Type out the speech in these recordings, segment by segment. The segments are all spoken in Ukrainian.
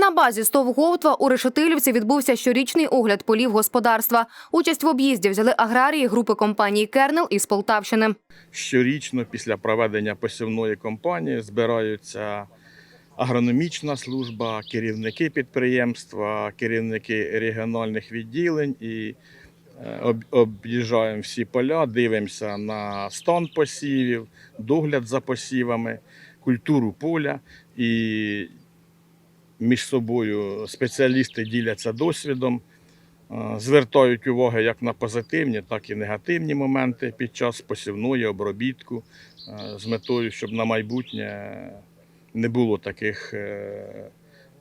На базі СТОВ Говтва у Решетилівці відбувся щорічний огляд полів господарства. Участь в об'їзді взяли аграрії групи компанії Кернел із Полтавщини. Щорічно після проведення посівної кампанії збираються агрономічна служба, керівники підприємства, керівники регіональних відділень і е, об'їжджаємо всі поля, дивимося на стан посівів, догляд за посівами, культуру поля і між собою спеціалісти діляться досвідом. Е, Звертають увагу як на позитивні, так і негативні моменти під час посівної обробітку е, з метою, щоб на майбутнє не було таких е,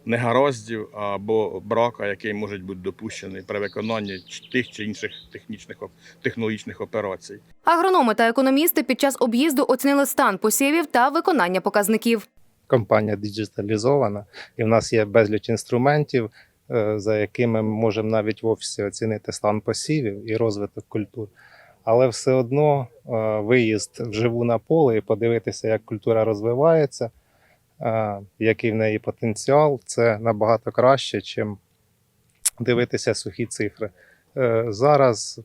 негараздів або брака, який може бути допущений при виконанні тих чи інших технічних технологічних операцій. Агрономи та економісти під час об'їзду оцінили стан посівів та виконання показників. Компанія діджиталізована, і в нас є безліч інструментів, е, за якими ми можемо навіть в офісі оцінити стан посівів і розвиток культур. Але все одно е, виїзд вживу на поле і подивитися, як культура розвивається, е, який в неї потенціал, це набагато краще, чим дивитися сухі цифри. Зараз,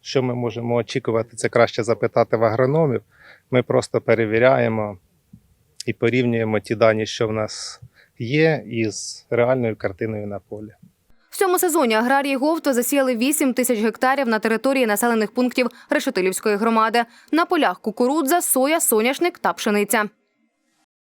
що ми можемо очікувати, це краще запитати в агрономів. Ми просто перевіряємо і порівнюємо ті дані, що в нас є, із реальною картиною на полі. В цьому сезоні аграрії Говто засіяли 8 тисяч гектарів на території населених пунктів Решетилівської громади. На полях кукурудза, соя, соняшник та пшениця.